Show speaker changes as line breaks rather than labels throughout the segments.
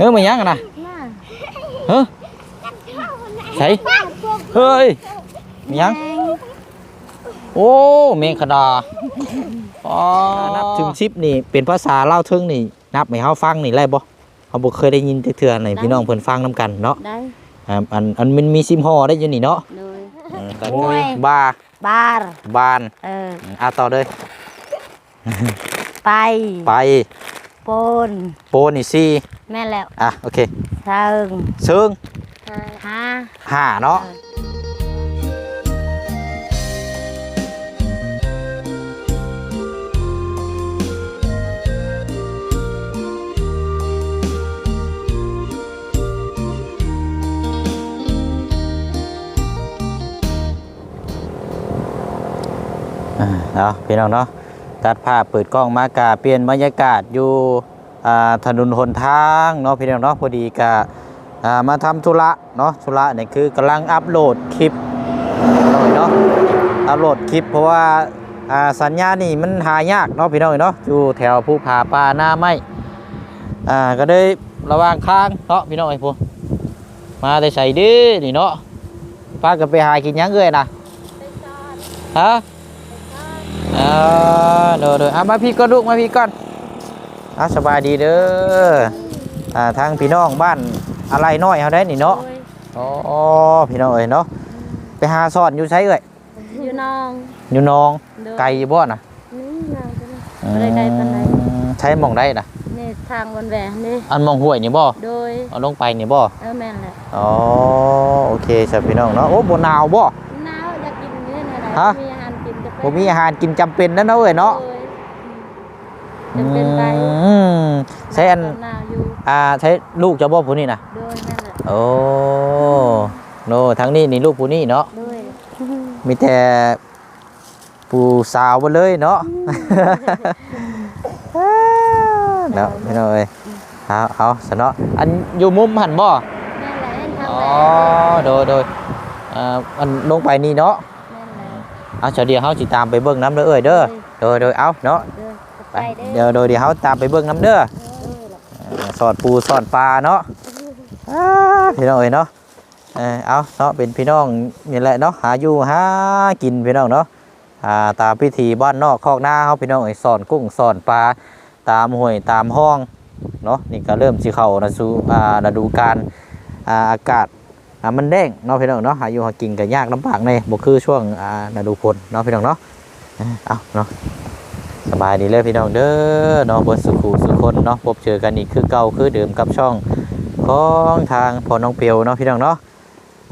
เฮ้ยมายังกันนะ
น่ะ
เฮ้ยใส่เฮ้ยมายังโอ้เมงคดาอ๋อนับถึงชิปนี่เป็นภาษาเล่าวเทิงนี่ นับให้เฮาฟังนี่ไรบ่เขาบ่เคยได้ยินจักเทื่อไหนพี่น้องเพิ่นฟังนํกันเนาะ
ได้
อ่าอันอันมันมีซิมฮอได้อยู่นี่เนาะ
เลย
เออก็
โอ้ย
บา
บาร์
บาน
เออ
อะต่อเลย
ไป
ไป
ปน
โปนี่ซี
แม่นแล้ว
อะโอเค
เชิง
เชิง
หา
ห้าเนาะอ่าเอาพี่น้องเนาะ ตัดภาพเปิดกล้องมากาเปลี่ยนบรรยากาศอยู่ถนนหนทางเนาะพี่น้องเนาะพอดีกะมาทำธุระเนาะธุระเนี่ยคือกำลังอัปโหลดคลิปหน่อยเนาะอัปโหลดคลิปเพราะว่าสัญญาณนี่มันหายากเนาะพี่น้องเนาะอยู่แถวภูผาป่าหน้าไม้อ่ก็ได้ระว่างข้างเนาะพี่น้องไอ้พวกมาได้ใส่ดื้อนี่เนาะพากันไปหากินยังเอ้ยนะฮะ อ่าเดี๋ยวเดี๋ยวอะมาพี่ก่อนลูกมาพี่ก่อนอะสบายดีเด้ออ่าทางพี่น้องบ้านอะไรน้อยเขาได้นี่เนาะอ๋อพี่น้องเอ้ยเนาะไปหาสอนอยู่ใช้เอ้ย
อยู่น้อง
อยู่หนอง
เด้อ
ไกลบ่น่ะ
นี่น้องก็ได้บ่ได้ไกลปานใด
อืมใช้หมองได้น่ะ
นี่ทางวันแหวนนี่
อันหมองห้วยนี่บ่
โดย
เอาลงไปนี่บ่
เออแม่นแหละ
อ๋อโอเคสพี่น้องเนาะโอ้บ่หนาวบ่
หนาวอยากกินนี่นะ
ฮะ
มีอาหารกินจะไป
บ่มีอาหารกินจำเป็นนั่นเนาะเอ้ยเนาะ
โดยจะเป็นไป
อืมใช้อัน
หนาวอยู่
อ่าใช้ลูกเจะบ่ผู้นี่น่ะ
โดยนั่นแหละ
โอ้โนทั้งนี้นี่ลูกผู้นี่เนาะ
โดย
มีแต่ผู้สาวมาเลยเนาะเนาะพี่น้องเอ้ยเอาเอาสเนาะอันอยู่มุมหันบ่
นั่นแหละทาง
อ๋อ
แหวน
โดยโดยอ่าอันลงไปนี่เนาะ
นั่นแหละ
เอาเฉยวเดียวเฮาสิตามไปเบิ่งน้ำเด้อเอ้ยเด้อโดยโดยเอาเนาะ
เด้อ
ไป
ไปเด้อ
เดี๋ยวโดยเดี๋ยวเฮาตามไปเบิ่งน้ำเด้อ
เออล่ะ
อ่าสอดปูสอดปลาเนาะอ่าพี่น้องเอ้ยเนาะเออเอาเนาะเป็นพี่น้องนี่แหละเนาะหาอยู่หากินพี่น้องเนาะอ่าตามพิธีบ้านนอกคอกหน้าเฮาพี่น้องเอ้ยสอนกุ้งสอนปลาตามห้วยตามห้องเนาะนี่ก็เริ่มสิเข้านะสู่อ่าฤดูกาลอ่าอากาศ อ่ามันแดงเนาะพี่น้องเนาะหาอยู่หากินก็ยากลำบากแน่บ่คือช่วงอ่าฤดูฝนเนาะพี่น้องเนาะเอาเนาะสบายดีเลยพี่น้องเด้อเนาะบนสุขูสุคนเนาะพบเจอกันอีกคือเก่าคือเดิมกับช่องของทางพอน้องเปียวเนาะพี่น้องเนาะ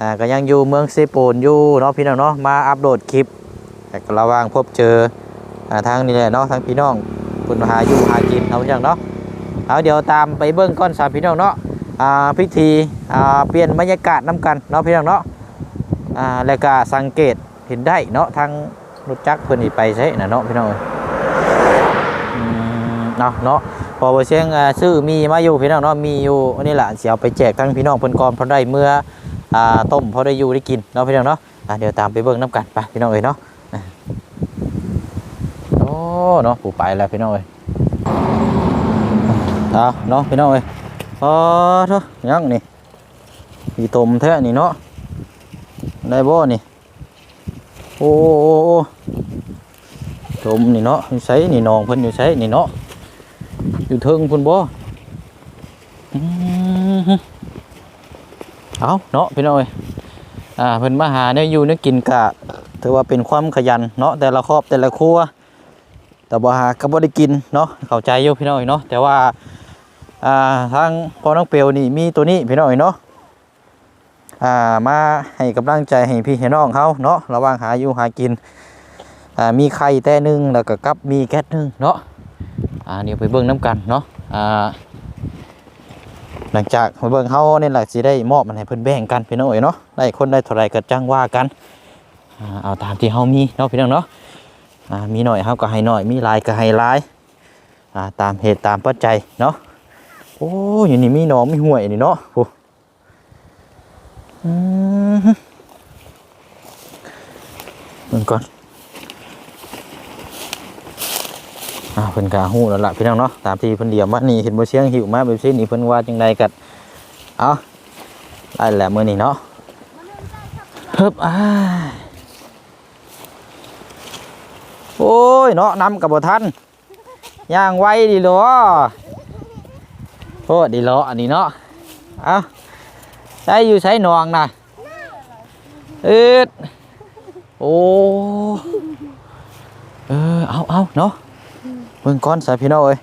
อ่าก็ยังอยู่เมืองเซโปนอยู่เนาะพี่น้องเนาะมาอัปโหลดคลิป แต่ก็ระว่างพบเจออ่าทางนี่แหละเนาะทางพี่น้องคุณหาอยู่หากินเอาพี่น้องเนาะเอาเดี๋ยวตามไปเบิ้งก้อนสามพี่น้องเนาะ พิธีอ่าเปลี่ยนบรรยากาศน้กันเนาะพี่น้องเนาะอ่าแล้วก็สังเกตเห็นได้เนาะทางรถจักรเพิ่นสิไปใช่นะเนาะพี่น้องเนาะเนาะพอบเชียงซื้อมีมาอยู่พี่น้องเนาะมีอยู่อันนี้แหล่ะสิเอาไปแจกทั้งพี่น้องเพิ่นก่อนเพราะได้เมื่ออ่าต้มพอได้อยู่ได้กินเนาะพี่น้องเนาะเดี๋ยวตามไปเบิ่งน้ำกันไปพี่น้องเอ้ยเนาะอะโอ้เนาะผู้ไปแล้วพี่น้องเอ้ยเอาเนาะพี่น้องเอ้ย อ๋อเถอะยังนี่มีตมแท้นี่เนาะได้บ่นี่โอ้โอ้โอ้ชมนี่เนาะอยู่ไสนี่น้องเพิ่นอยู่ไสนี่เนาะอยู่เทิงเพิ่นบ่อือฮึเอาเนาะพี่น้อยอ่าเพิ่นมาหาเนี่ยอยู่เนี่ยกินกะถือว่าเป็นความขยันเนาะแต่ละครอบแต่ละครัวแต่บ่หาก็บ่ได้กินเนาะเข้าใจอยู่พี่น้อยเนาะแต่ว่า อ่าทางพ่อน้องเปียวนี่มีตัวนี้พี่น้อยเนาะอ่ามาให้กำลังใจให้พี่ให้น้องเขาเนาะระว่างหาอยู่หากินอ่ามีไข่แต่หนึ่งแล้วก็กับมีแก๊สหนึ่งเนาะอ่าเดี๋ยวไปเบิ่งน้ำกันเนาะอ่าหลังจากไปเบิ่งเฮาเนี่ยหละสิได้มอบมันให้เพิ่อนแบ่งกันพี่น้องเอ๋ยเนาะได้คนได้เท่าไรก็จังว่ากันอเอาตามที่เฮามีเนาะพี่น้องเนาะมีหน่อยเฮาก็ให้หน่อยมีลายก็ให้ลายตามเหตุตามปัจจัยเนาะ โอ้ยนี่มีหนองมีห้วยนี่เนาะโอ้อืมฮึเบิ่งก่อนออ่าเพิ่นก็ฮู้แล้วล่ะพี่น้องเนาะตามที่เพิ่นเดียมว่านี่เห็นบ่เสียงหิวมาแบบนี้นี่เพิ่นว่าจังไดกัดเอาได้แหละมื้อนี้เนาะเฮึบอ้ายโอ้ยเนาะนำกับบ่ทันย่างไวดีเหรอ โอ้ดีเหรออันนี้เนาะเอาใช้อยู่ใช้หนองน่ะอึดโอ้เออเอาเอาเนาะเบิ่งก้อนสายพี่น้องเอ้ย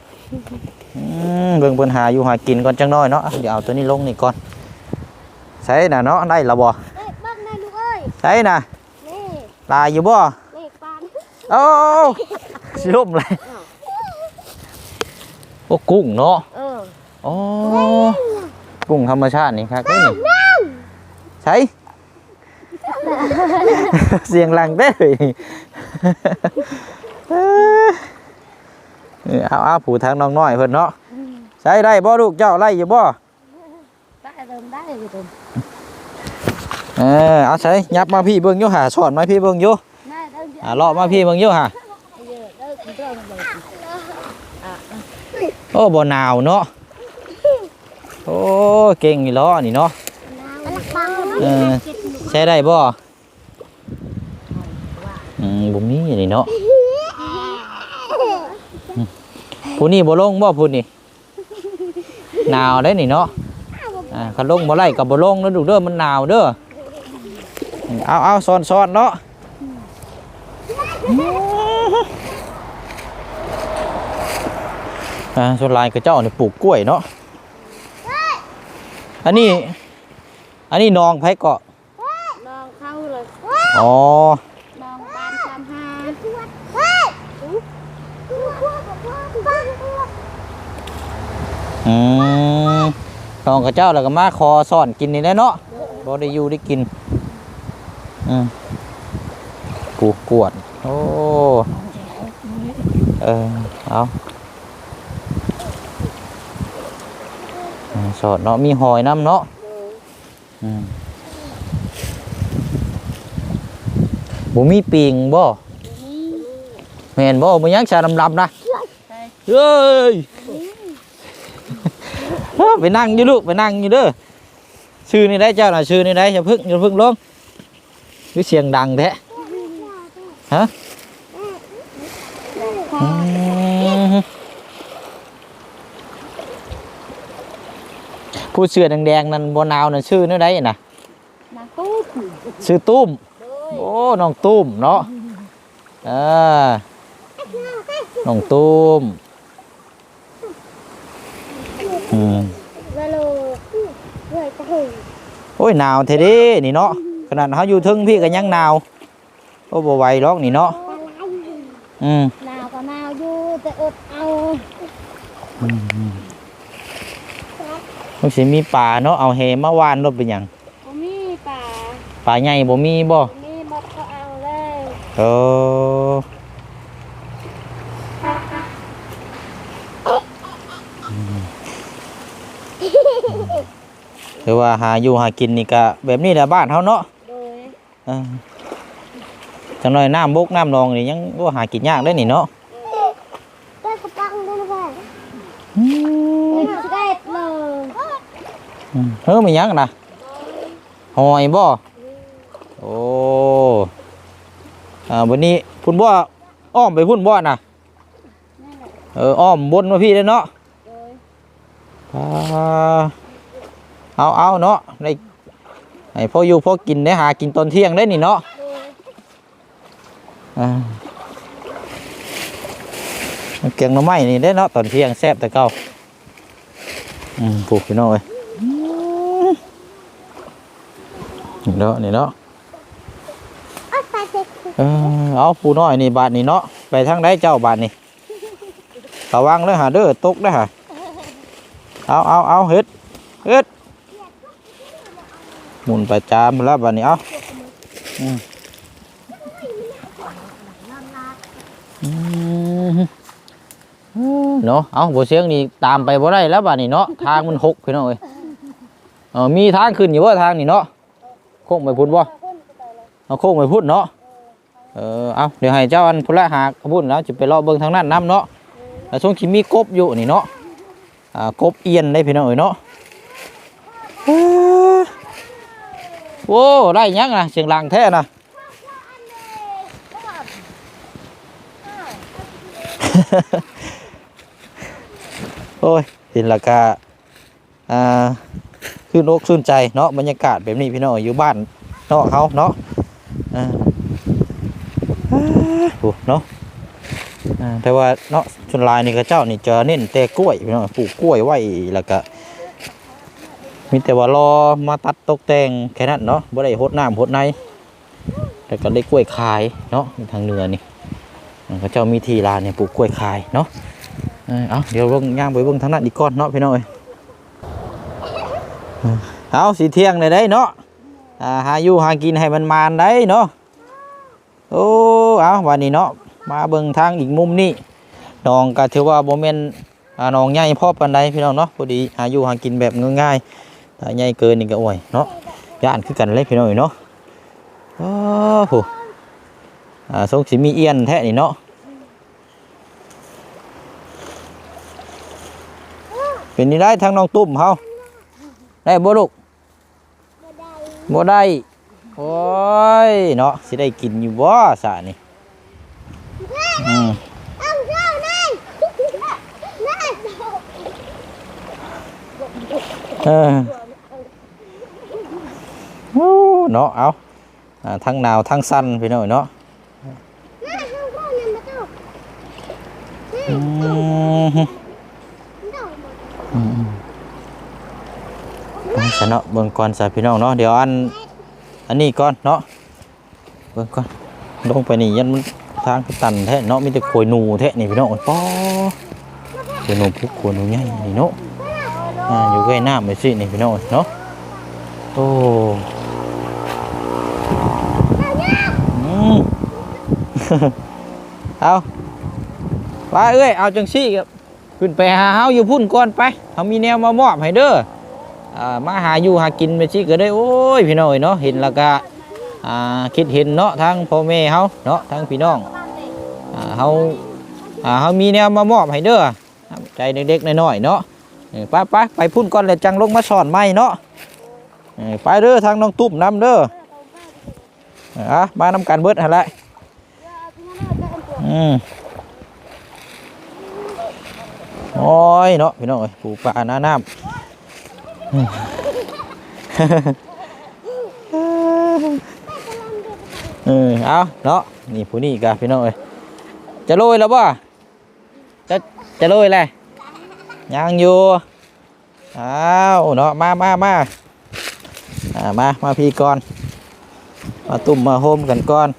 อืมเบิ่งเพิ่นหาอยู่หากินก่อนจังน้อยเนาะอะเดี๋ยวเอาตัวนี้ลงนี่ก่อนใช่น่ะเนาะได้และบ่
เอ้ยบ้านนายลูกเอ้ย
ใช่น่ะ
นี่
ลายอยู่บ่
นี่ปาน
โอ้สิล่มเลยโอ้กุ้งเนาะ
เอ อ
โอ้กุ้งธรรมชาตินี่ครับนี่ใช่เสียงหลังเด้อเออเอาเอาผู้ทางน้องน้อยเพิ่นเนาะใช้ได้บ่ลูกเจ้าไล่อยู่บ่
ได้เริ่มได้เลยเริ่ม
เออเอาใช้ยับมาพี่เบิ่งอยู่หาสอนมาพี่เบิ่งอยู่
ได้เริ่ม
อ่าเลาะมาพี่เบิ่งอยู่หา
เยอะเริ่มเริ่มเลยอะ
โอ้บ่หนาวเนาะ โอ้เก่งนี่ล้อนี่เนาะ
มันปัง
เออใช้ได้บ่อืมบ่มีนี่เนาะอืมผู้นี้บ่ลงบ่ผู้นี้หนาวได้นี่เนาะอ่าคันลงบ่ไล่ก็บ่ลงแล้วดูเด้อมันหนาวเด้อเอาเอาซ้อนๆเนาะอ่าส่วนลายกระเจ้าเนี่ยปลูกกล้วยเนาะ อันนี้ อันนี้นองไผเกาะ
ลองเข้าเลย
อ๋อ
ลองปานสามห้า
อืมนองกระเจ้าแล้วก็มาคอซ่อนกินนี่แหละเนาะบ่ได้อยู่ได้กิน อืมปลูกกวด โอ้ เออ เอาอ่า สอดเนาะมีหอยน้ำเนาะอืมบ่มีปิงบ่แม่นบ่บ่ยังชาดำๆนะเฮ้ยไปนั่งอยู่ลูกไปนั่งอยู่เด้อชื่อนี่ได้เจ้าน่ะชื่อนี่ได้อย่าพึ่งอย่าพึ่งลงคือเสียงดังแท้ฮะอืม ผู้เสื้อแดงๆนั่นบ่นาวนั่นชื่อนี่ได้น่ะ
นางตู้
ชื่อตุ้มโอ้น้องตุ้มเนาะเออน้องตุ้มอืม
เวลาเว้ยตะหือ
โอ้ยหนาวเท่เด้นี่เนาะขนาดเขาอยู่ทึงพี่ก็ยังหนาวโอ้บ่ไหวหรอกนี่เนาะอืม
หนาวก็หนาวอยู่แต่อดเอา
มันสิมีป่าเนาะเอาเฮมาหวานรถเป็นหยัง
บ่มีป่า
ป่าใหญ่บ่มีบ่
มีหมดก็เอาเลย
เออหรือว่าหาอยู่หากินนี่ก็แบบนี้แหละบ้านเฮาเนาะ
โดย
เออจังน้อยน้ำบกน้ำนองนี่ยังว่าหากินยากได้นี่เนาะ
ได้กระปังด้วยนะแม่
อืม
ไม่ได้เลย
อืม เฮ้ยมันยังนะหอยบ่ โอ้อ่าวันนี้พุ่นบ่อ้อมไปพุ่นบ่น่ะ
นั่นแหละ
เอออ้อมบนมาพี่เลยเนาะ
โดย
อ่าเอาเอาเนาะได้ให้พ่ออยู่พ่อกินได้หากินตอนเที่ยงได้นี่เนาะ
โดย
อ่าเกียงหน่อไม้นี่ได้เนาะตอนเที่ยงแซ่บแต่เก่าอืมปลูกพี่น้องเอ้ยนี่ เนาะนี่เนาะ
เอาไปเสร็จ
เออเอาผู้น้อยนี่บาทนี่เนาะไปทางใดเจ้าบาทนี่ระวังเลยหาเด้อตกได้อหาเอาเอาเอาเฮ็ดเฮ็ดหมุนไปจามแล้วบาทนี้เอาอืมอืมเนาะเอาบ่เสียงนี่ตามไปบ่ได้แล้วบาทนี้เนาะทางมันหกพี่น้องเอ้ยเออมีทางขึ้นอยู่ว่าทางนี่เนาะ โค้งไปพุ่นบ่เอาโค้งไปพุ่นเนาะเออเอาเดี๋ยวให้เจ้าอันพุละหากพุ่นแล้วจะไปรอเบิ่งทางนั้นน้ำเนาะอ่ช่วงที่มีกบอยู่นี่เนาะอ่ากบเอียนได้พี่น้องเอ้ยเนาะเอ้โว้ได้ยังนะเสียงลังแท้นะโอ้ยเห็นและกาอ่า คือนกสุนใจเนาะบรรยากาศแบบนี้พี่น้องอยู่บ้านเนาะเขาเนาะอ่าอ่าโอ้เนาะแต่ว่าเนาะชนลายนี่ก็เจ้านี่จะเน้นแต่กล้วยพี่น้องปลูกกล้วยไว้แล้วก็มีแต่ว่ารอมาตัดตกแต่งแค่นั้นเนาะบ่ได้หดน้ำหดในแล้วก็ได้กล้วยขายเนาะทางเหนือนี่เขาเจ้ามีทีลานเนี่ยปลูกกล้วยขายเนาะเออเอาเดี๋ยวเบิ่งย่างไปเบิ่งทางนั้นอีกก้อนเนาะพี่น้องเอ้ย เอาสีเที่ยงเลยได้เนาะอาหาอยู่หากินให้มันมานได้เนาะโอ้เอาวันนี้เนาะมาเบิ่งทางอีกมุมนี้น้องก็ถือว่าโมเมนน้องใหญ่พอปานใดพี่น้องเนาะพอดีหาอยู่หากินแบบง่ายๆถ้าใหญ่เกินนี่ก็โอ้ยเนาะย่านคือกันเลยพี่น้องเอ้ยเนาะโอ้โหอ่าสงสิมีเอียนแท้นี่เนาะเป็นนี่ได้ทางน้องตุ้มเฮา ได้บ่ลูก
บ่ได้
บ่ได้โอ้ยเนาะสิได้กินอยู่บ่สะนี่อืม
เอาเจ้านี่นี่
เออโอ้เนาะเอาอ่าทั้งหนาวทั้งสั่นพี่น้อยเนาะ
นี่เอา เข้านี่มาเนาะ
เบิ่งก่อนซะพี่น้องเนาะเดี๋ยวอันอันนี้ก่อนเนาะเบิ่งก่อนลงไปนี่ยันมันทางตันแท้เนาะมีแต่โขยหนูแท้นี่พี่น้องป้อโขยหนูพุกโขยหนูใหญ่นี่เนาะอ่าอยู่ใกล้น้ำไปสินี่พี่น้องเนาะโอ้เอาไปเอ้ยเอาจังซี่ครับขึ้นไปหาเฮาอยู่พุ่นก่อนไปเฮามีแนวมามอบให้เด้อ มาหาอยู่หากินไปสิก็ได้โอ้ยพี่น้องเอ้ยเนาะเห็นแล้วก็คิดเห็นเนาะทั้งพ่อแม่เฮาเนาะทั้งพี่น้องเฮาเฮามีแนวมามอบให้เด้อใจเด็กๆน้อยๆเนาะเออไปไปไปพุ่นก่อนแล้วจังลงมาสอนใหม่เนาะไปเด้อทางน้องตุ้มนํเด้ออะมานำกันเบิดหั่นแหละอืมโอ้ยเนาะพี่น้องเอ้ยปูปลาหน้าน้ำ เออเอาเนาะนี่ผู้นี้กะพี่น้องเอ้ยจะโรยแล้วบ่จะจะโรยอะไรยังอยู่อ้าวเนาะมามามาอ่ามามาพี่ก่อนมาตุ่มมาโฮมกันก่อน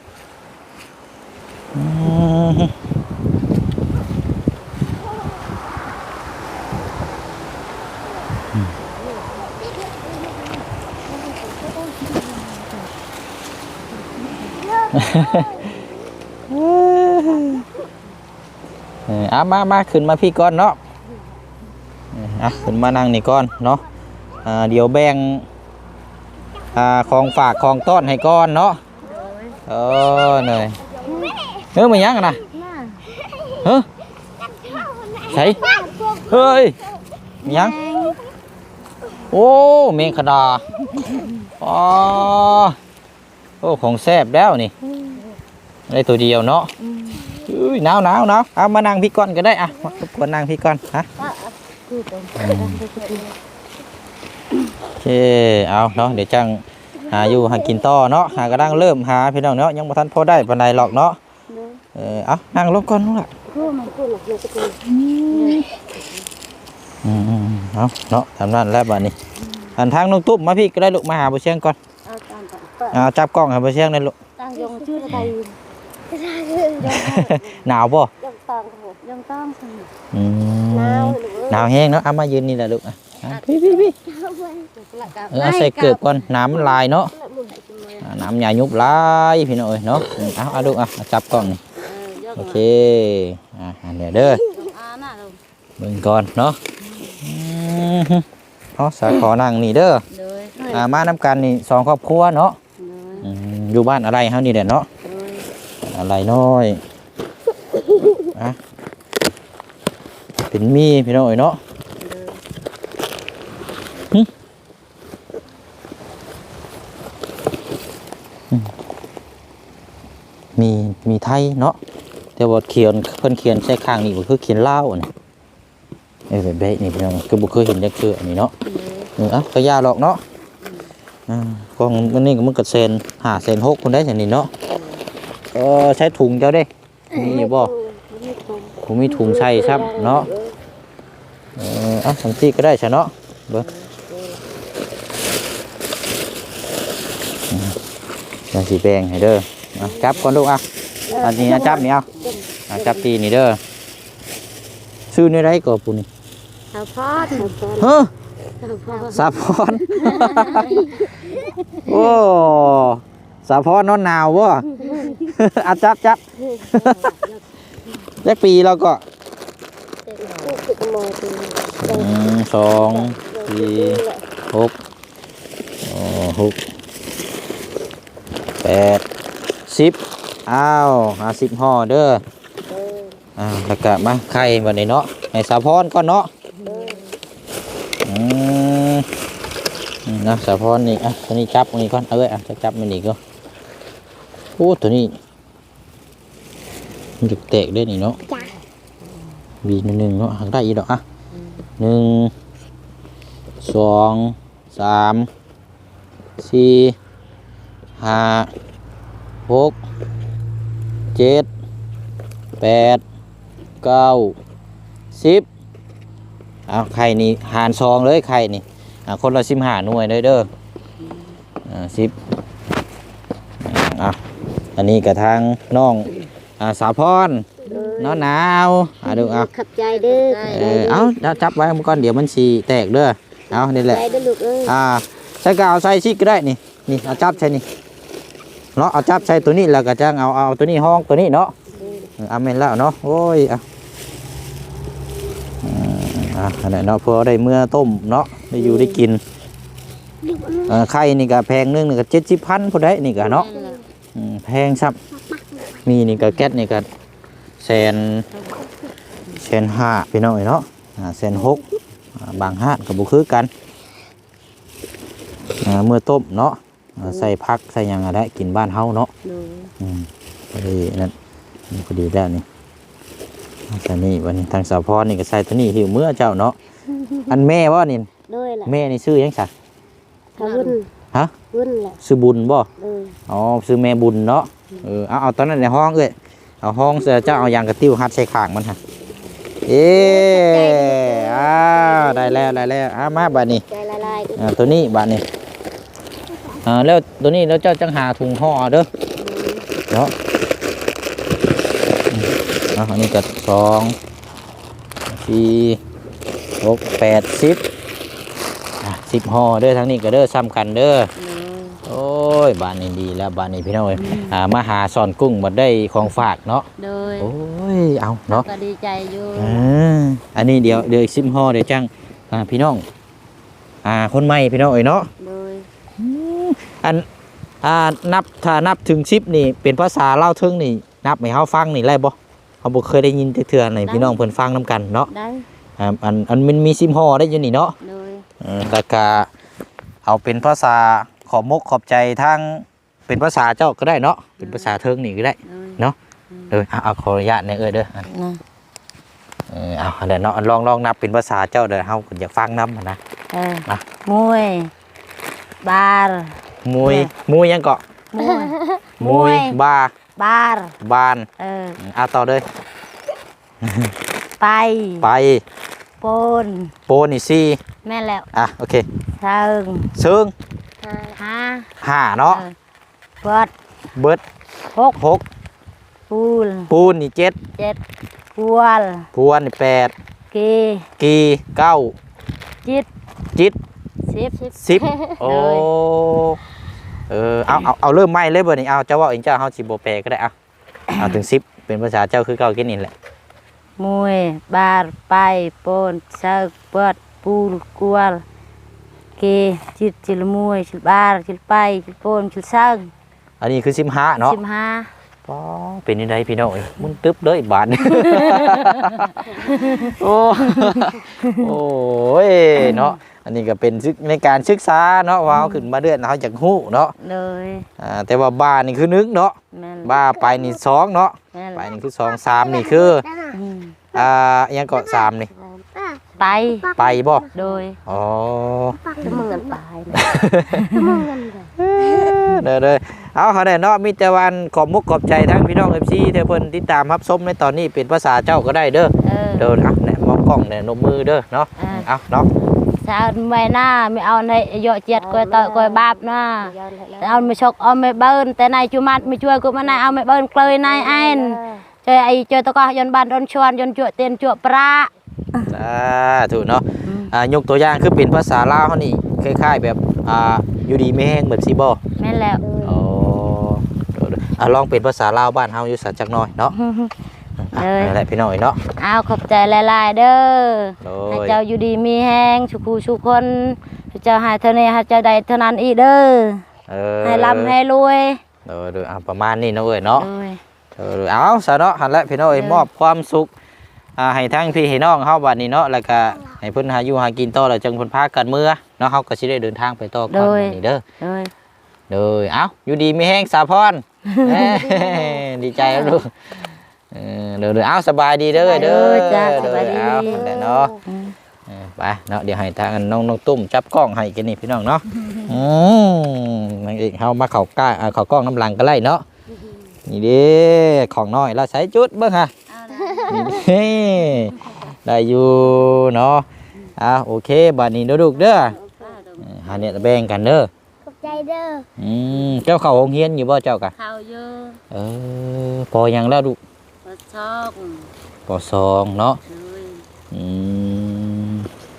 เอามามาขึ้นมาพี่ก่อนเนาะอะขึ้นมานั่งนี่ก่อนเนาะเดี๋ยวแบ่งอ่าของฝากของต้อนให้ก่อนเนาะเออเหนื่อยเฮ้ยมันยังกันนะเฮ้ยใส่เฮ้ยมันยังโอ้เมงขดาอ๋อ โอ้ของแซ่บแล้วนี่ได้ตัวเดียวเนาะอุ้ยหนาวหนาวหนาวเอามานั่งพี่ก่อนก็ได้อะมารบกวนนั่งพี่ก่อนฮะโอเคเอาเนาะเดี๋ยวจังหาอยู่หากินต่อเนาะหากระดังเริ่มหาพี่น้องเนาะยังบ่ทันพอได้ปานใดหรอกเนาะเออเอานั่งลงก่อนนู่นล่ะอืมอืมเอาเนาะทำนั่นแล้วบัดนี้อันทางน้องตุ๊บมาพี่ก็ได้ลูกมาหาบ่เชียงก่อน
เอาตามต่อเปิด
อ่าจับกล้องให้บ่เชียงได้ลูก
ตั้งยงชื่ออะไร
หนาวบ่
ยงตองครับผมยงต้องสนุก
อืม
หนาว
หนาวแห้งเนาะเอามายืนนี่แหละลูกอะอะพี่พี่พี่เออเอาใส่เกือบก่อนน้ำมันลายเนาะอ่าน้ำยายุบหลายพี่น้องเอ้ยเนาะอืมเอาเอาดูอะเอาจับกล้องนี่โอเคอ่าอันเดี๋ยวเด้อ
อ่าน่าเรา
เบิ่งก่อนเนาะอืมฮึเอาสาขอนั่งนี่เด้อ
เลย
อ่ามาน้ำกันนี่สองครอบครัวเนาะ
เลย
อืมอยู่บ้านอะไรเฮานี่แหละเนาะอะไรน้อยอะเป็นมีพี่น้องเอ้ยเนาะมีมีไทยเนาะแต่ว่าเขียนเพิ่นเขียนใช้ข้างนี่ก็คือเขียนลาวอันนี้เอ้ยแบบๆนี่พี่น้องคือบ่เคยเห็นจักเทื่ออันนี้เนาะเอออะก็ยาหรอกเนาะ อ่ากองมันนี่ก็มันก็เซนหาเซนหกคนได้เซนนี่เนาะเออใช้ถุงเจ้าเด้มีบ่ผมมีถุงใส่ครับเนาะเอออะสังซี่ก็ได้ใช่เนาะเบิ่งอืมเดี๋ยวสีแปลงให้เด้ออะจับก่อนลูกอะอันนี้นะจับนี่เอาอะจับตีนี่เด้อซื้อในไรก็ปุ่นนี่
สาวพอดสาวพอด
เฮ้อ
สาวพอด
สาพรโอ้สาพรนอนหนาววะอาจับจับแยกปีแล้วก็หนึ่งสองสี่หกโอ้หกแปดสิบอ้าวอาสิบห่อเด้ออ่าแล้วก็มาไข่วันนี้เนาะให้สาพรก่อนเนาะอืม อืม นะสาพรนี่อะตัวนี้จับตัวนี้ก่อน เอาไว้อะจะจับมันอีกก็โอ้ตัวนี้มันจะแตกได้นี่เนาะ
จ้ะ
บีหนึ่งเนาะหักได้อีกดอกอะหนึ่งสองสามสี่ห้าหกเจ็ดแปดเก้าสิบเอาไข่นี่หารซองเลยไข่นี่ อ่าคนละสิบห้าหน่วยเลยเด้ออ่าสิบอ่าอันนี้กับทางน้องอ่าสาวพรน้องหนาวอ่าดูอะ
ขับใจเด้อ
เออเอาเอาจับไว้มันก่อนเดี๋ยวมันสีแตกเด้อเอานี่แหละ
ใจเด้อลูกเอ้ย
อ่าใส่กาวใส่ชิกก็ได้นี่นี่เอาจับใส่นี่เนาะเอาจับใส่ตัวนี้แล้วก็จ้างเอาเอาตัวนี้ห้องตัวนี้เนาะเออเอาเมนแล้วเนาะโอ้ยอะอืมอะอันนี้เนาะพอได้เมื่อต้มเนาะ ได้อยู่ได้กินเออไข่นี่ก็แพงนึงนี่ก็เจ็ดสิบพันผู้ใดนี่ก็เนาะอืมแพงซับมีนี่ก็แก๊สนี่ก็แสนแสนห้าพี่น้องเอ้ยเนาะอ่าแสนหกอ่าบางห้านก็บ่คือกันอ่าเมื่อต้มเนาะอ่าใส่พักใส่หยังอะไรกินบ้านเฮาเนาะ
หนู
อืมพอดีนั่นนี่พอดีแล้วนี่ใส่นี่วันนี้ทางสาวพรนี่ก็ใส่ตัวนี้หิวเมื่อเจ้าเนาะอันแม่ว่านี่
ด้วยล่ะ
แม่นี่ชื่อหยังไง
ทะวุ่น
ฮะ
วุ่นแหละ
ชื่อบุญบ่
เออ
อ๋อซื้อแม่บุญเนาะเออเอาเอาตอนนั้นในห้องเอ้ยเอาห้องเสือเจ้าเอายางกระติ้วหัดใส่ข้างมันฮะเอ๊อ้าวได้แล้วได้แล้วอ้ามาบาดนี้
ใจละลาย
อ่าตัวนี้บาดนี้อ่าแล้วตัวนี้แล้วเจ้าจังหาถุงห่อเด้อเนาะอืมเอาอันนี้ก็สองสี่หกแปดสิบอะ สิบห่อเด้อทั้งนี้ก็เด้อซ้ำกันเด้อโอ้ยบ้านนี้ดีแล้วบ้านนี้พี่น้องเอ้ยอ่ามาหาสอนกุ้งมาได้ของฝากเนาะ
โดย
โอ้ยเอาเนาะ
ก็ดีใจอยู่
อ่าอันนี้เดี๋ยวเดี๋ยวอีกซิมห่อเดี๋ยวจังอ่าพี่น้องอ่าคนใหม่พี่น้องเอ้ยเนาะ
โดย
อันอ่านับถ้านับถึงสิบนี่ เป็นภาษาเล่าวเทิงนี่ นับให้เฮาฟังนี่ไรบ่เขาบ่เคยได้ยินเทื่อๆไหนพี่น้องเพิ่นฟังนํกันเนาะ
ได้
อ่าอันอันมันมีซิมห่อได้อยู่นี่เนาะ
โดย
เออ แล้วก็เอาเป็นภาษาขอบมกขอบใจทางเป็นภาษาเจ้าก็ได้เนาะเป็นภาษาเทิงนี่ก็ได้
โดย
เออเอาเอาขออนุญาตเนี่ยเออเด้ออัน
นะ
เออเอาอันเดี๋ยวเนาะอันลองลองนับเป็นภาษาเจ้าเด้อเฮาก็อยากฟังนำนะ
เออ
มา
มวยบาร์
มวยมวยยังเกาะ
มวย
มวยบา
บาร์
บาน
เออ
เอาต่อเลย
ไป
ไป
ปน
โปนี่ซี่
แม่นแล้ว
อะโอเค
เชิง
ซึ่ง
หา
ห้าเนาะ
เออเปิด
เบิด
หก
หก
ปูล
ปูนนี่เจ็ด
เจ็ดพวล
พวนนี่แปด
เกี
กีเก้า
จิต
จิต
สิบ
สิบโอ้เออเอาเอาเอาเริ่มไหมเลยเบอร์นี้เอาเจ้าว่าเองเจ้าเฮาสิบ่แปลก็ได้เอาเอาถึงสิบเป็นภาษาเจ้าคือเก่ากินนี่แหละ
มวยบาร์ไปปนเชิงเปิด ปูลกวลเกจิตจิลมวยจิลบาร์จิลไปจิลปนจิลเชิง
อันนี้คือสิบห้าเนาะ
สิบห้า
ปป้าเป็นยังไงพี่น้องเอ้ยมึงตึ๊บเลยบาดโอ้โอ้ยเนาะอันนี้ก็เป็นศึกในการศึกษาเนาะว่าเขาขึ้นมาเดือนเขาอยากฮู้เนาะ
เลย
อ่าแต่ว่าบ้านนี่คือนึกเนาะ
แม่น
บ้าไปนี่สองเนาะ
แม่น
ไปนี่คือสองสามนี่คือ
ได้น่ะ
อืม
อ่าอิหยังก็สามนี่
อะ
ไป
ไปบ่
โดย
อ๋อ
ปัก
จะมึงกันไปนะ
มึงกันเลย
เด้อเด้อเอาเขาได้เนาะมีแต่วันขอบมุกขอบใจทั้งพี่น้อง FC ที่เพิ่นติดตามรับชมในตอนนี้เป็นภาษาเจ้าก็ได้เด้อ
เออ
เด้ออะเนี่ยมองกล้องเนี่ยนมมือเด้อเนาะ
อ่า
เอาเนาะ
sao mày na mày ao này dọ chết coi tội coi bạp na ao mày chọc ao mày bơn thế này chú mặt mày chui của mày này ao mày bơn cười này anh chơi ai chơi tao có dân bàn đón chuan dân chuột tiền chuột pra
สาธุเนาะอ่ายกตัวอย่างคือเป็นภาษาลาวเฮานี่คล้ายๆแบบอ่าอยู่ดีไม่แห้งแบบสิบ่
mẹ lẹo
อ๋อเด้อเด้ออะลองเป็นภาษาลาวบ้านเฮาอยู่สักจักหน่อยเนาะอะ
เอ้ย
นั่นแหละพี่น้องเนาะ
ao khóc chạy lại lại đơ
โด
ให้
ย
เจ้าอยู่ดีมีแห้งชุกูชุกคนให้เจ้าให้เท่านี้ให้เจ้าใดเท่านั้นอีกเด้อ
เออ
ให้ร่ำให้รวย
โดยโดยอะประมาณนี้เนาะเอ้ยเนาะ
โดย
เออเอาซะเนาะหันแหละพี่น้องเอ้ย
เออ
มอบความสุข อ่าให้ทั้งพี่ให้น้องเฮาบัดนี้เนาะแล้วก็ให้เพิ่นหาอยู่หากินต่อแล้วจังเพิ่นพากันเมื่อเนาะเฮาก็สิได้เดินทางไปต่อก่อนบัดนี้เด้อ
โดย
เด้อเอาอยู่ดีมีแห้งสาพรเอ้ยดีใจแล้วลูกเออเด้อเด้อเอาสบายดีเด้อเด้อ
จ้า
เด้
สบายดี
เอานั่นแหละเนาะ
อืม
เออไปเนาะเดี๋ยวให้ทางน้องน้องตุ้มจับกล้องให้กันนี่พี่น้องเนาะอืมนางเอกเฮามาเข้ากล้าอ่าเข้ากล้องน้ำหลังก็ไล่เนาะนี่เด้ของน้อยแล้วใส่จุดเบิ่งฮะ นี่เด้ได้อยู่เนาะอะโอเคบัดนี้เด้อลูกเด้อเออหาเนี่ยแบ่งกันเด้อ
ขอบใจเด้อ
อืมเจ้าเข้าโรงเรียนอยู่บ่เจ้ากะ
ข้าวเยอะ
เออพอยังแล้วลูก
ปลาชอก
ปสองเนาะ
โดย
อืม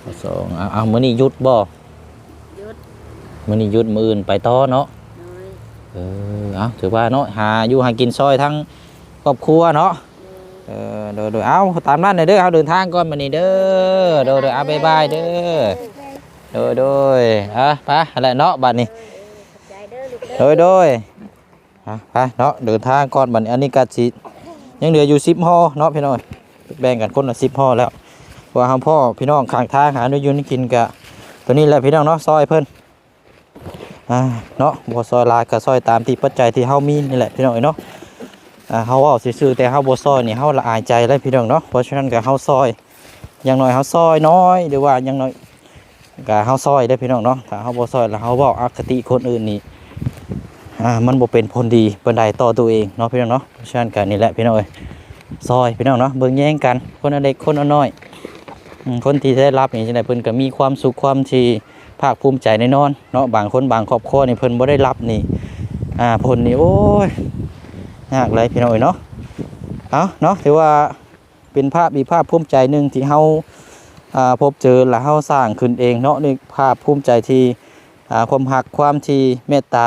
ปสองเอาเอามื้อนี้หยุดบ่
ยุด
มื้อนี้หยุดมื้ออื่นไปต่อเนาะ
โดย
เออเอาถือว่าเนาะหาอยู่หากินซอยทั้งครอบครัวเนาะ เออโดยโดยเอาตามนั้นเลยเด้อเอาเดินทางก่อนมื้อนี้เด้อโดยโดยเอาบายบายเด้อโดยโดยอะไปอะไรเนาะบัดนี้
เด้อลูก
โดยโดยอะไปเนาะเดินทางก่อนบัดนี้อันนี้ก็สิยังเหลืออยู่10ห่อเนาะพี่น้อยแบ่งกันคนละ10ห่อแล้วว่าเฮาพ่อพี่น้องข้างทางหาด้วยอยู่นี่กินกะตัวนี้แหละพี่น้องเนาะซอยเพิ่นอ่าเนาะบ่ซอยลายก็ซอยตามที่ปัจจัยที่เฮามีนี่แหละพี่น้องเอ้ยเนาะ เฮาเว้าซื่อๆแต่เฮาบ่ซอยนี่เฮาละอายใจเลยพี่น้องเนาะเพราะฉะนั้นก็เฮาซอยอย่างน้อยเฮาซอยน้อยหรือว่าอย่างน้อยก็เฮาซอยได้พี่น้องเนาะถ้าเฮาบ่ซอยแล้วเฮาเว้าอคติคนอื่นนี่อ่ามันบ่เป็นผลดีปานใดต่อตัวเองเนาะพี่น้องเนาะเพราะฉะนั้นกันนี่แหละพี่น้องเอ้ยซอยพี่น้องเนาะเบิ่งแย่งกันคนอันเล็กคนน้อยคนที่ได้รับนี่จังได๋เพิ่นก็มีความสุขความที่ภาคภูมิใจแน่นอนเนาะบางคนบางครอบครัวนี่เพิ่นบ่ได้รับนี่อ่าผลนี่โอ้ย ยากเลยพี่น้องเอ้ยเนาะเอาเนาะถือว่าเป็นภาพอีภาพภูมิใจหนึ่งที่เฮาพบเจอและเฮาสร้างขึ้นเองเนาะนี่ภาพภูมิใจที่ความรักความที่เมตตา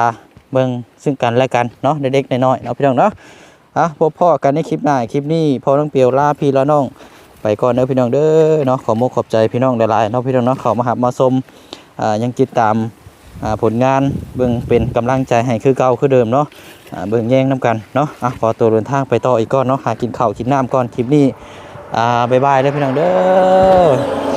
เบิ่งซึ่งกันและกันเนาะเด็กๆน้อยๆเนาะพี่น้องเนาะอะพบพ่อกันในคลิปหน้าคลิปนี้พ่อน้องเปียวลาพี่และน้อง ไปก่อนเด้อพี่น้องเด้อเนาะขอมกขอบใจพี่น้องหลายๆเนาะพี่น้องเนาะเขามาหับมาชมยังติดตามผลงานเบิ่งเป็นกำลังใจให้คือเก่าคือเดิมเนาะ เบิ่งแย่งน้กันเนาะอะขอตัวเดินทางไปต่ออีกก้อนเนาะหากินข้าวกินน้ำก่อนคลิปนี้อ่าบายบายเด้อพี่น้องเด้อ